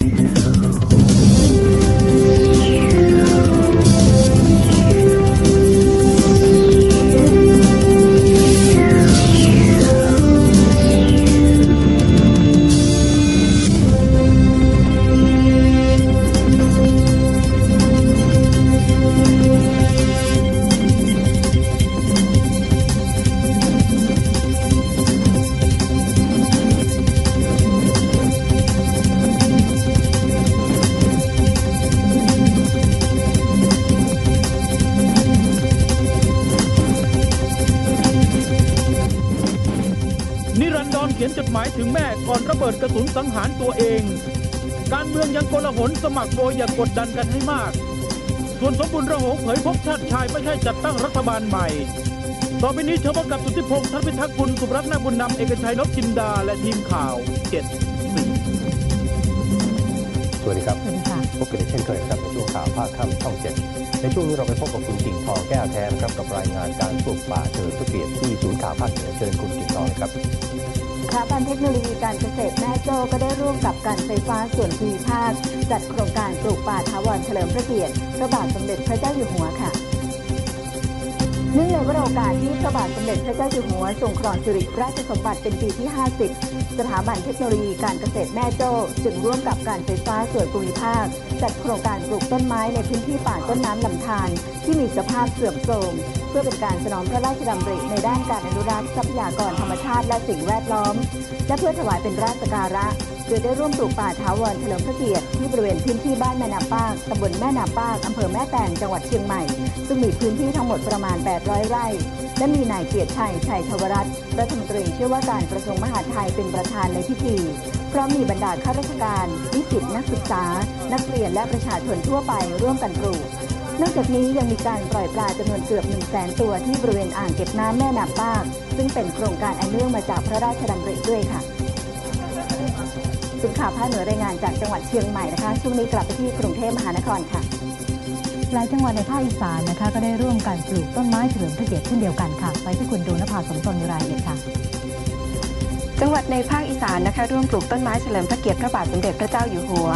นิ เขียนจดหมายถึงแม่ก่อนระเบิดกระสุนสังหารตัวเอง การเมืองยังโกลาหลสมัครโดยอย่ากกดดันกันให้มาก ส่วนสมบุญระโหงเผยพบชาติชายไม่ใช่จัดตั้งรัฐบาลใหม่ ต่อไปนี้เชาวบ้านกับสุทธิพงษ์ทัพพิทักษ์กุลสุภรัตน์นาบุญนำเอกชัยนพจินดาและทีมข่าวเจ็ดสี่สวัสดีครับสวัสดีค่ะพบกันอีกเช่นเคยครับในช่วงข่าวภาคค่ำช่องเจ็ดในช่วงนี้เราไปพบกับคุณกิ่งทองแก้วแท้นะครับกับรายงานการปลูกป่าเฉลิมพระเกียรติที่ศูนย์ข่าวภาคเหนือเชิญคุณกิ่งทองเลยครับ สถาบันเทคโนโลยีการเกษตรแม่โจ้ก็ได้ร่วมกับการไฟฟ้าส่วนภูมิภาคจัดโครงการปลูกป่าทาวรเฉลิมพระเกียรติพระบาทสมเด็จพระเจ้าอยู่หัวค่ะเนื่องในวโอกาสที่พระบาทสมเด็จพระเจ้าอยู่หัวทรงครองสิริราชสมบัติเป็นปีที่ 50 สถาบันเทคโนโลยีการเกษตรแม่โจ้จึงร่วมกับการไฟฟ้าส่วนภูมิภาคจัดโครงการปลูกต้นไม้ในพื้นที่ป่าต้นน้ำลำธารที่มีสภาพเสื่อมโทรม เพื่อเป็นการสนองพระราชดำริในด้านการอนุรักษ์ทรัพยากรธรรมชาติและสิ่งแวดล้อม และเพื่อถวายเป็นราชการะโดยได้ร่วมปลูกป่าถาวรเฉลิมพระเกียรติที่บริเวณพื้นที่บ้านแม่นาปากตำบลแม่นาปากอำเภอแม่แตงจังหวัดเชียงใหม่ ซึ่งมีพื้นที่ทั้งหมดประมาณ 800 ไร่ และมีนายเกียรติชัย ชัยชวรัตน์รัฐมนตรีเชื่อว่าการกระทรวงมหาดไทยเป็นประธานในพิธีพร้อมมีบรรดาข้าราชการนิสิตนักศึกษา นักเรียนและประชาชนทั่วไปร่วมกันปลูก นอกจากนี้ยังมีการปล่อยปลาจำนวนเกือบ1 0 0 0 0แสนตัวที่บริเวณอ่างเก็บน้ำแม่นาปาก ซึ่งเป็นโครงการอันเนื่องมาจากพระราชดำริด้วยค่ะสุดข่าวภาคเหนือรายงานจากจังหวัดเชียงใหม่นะคะช่วงนี้กลับไปที่กรุงเทพมหานครค่ะหลายจังหวัดในภาคอีสานนะคะก็ได้ร่วมกันปลูกต้นไม้เฉลิมพระเกียรติเช่นเดียวกันค่ะ ไปที่คุณดวงนภาสมตนมีรายละเอียดค่ะจังหวัดในภาคอีสานนะคะร่วมปลูกต้นไม้เฉลิมพระเกียรติพระบาทสมเด็จพระเจ้าอยู่หัว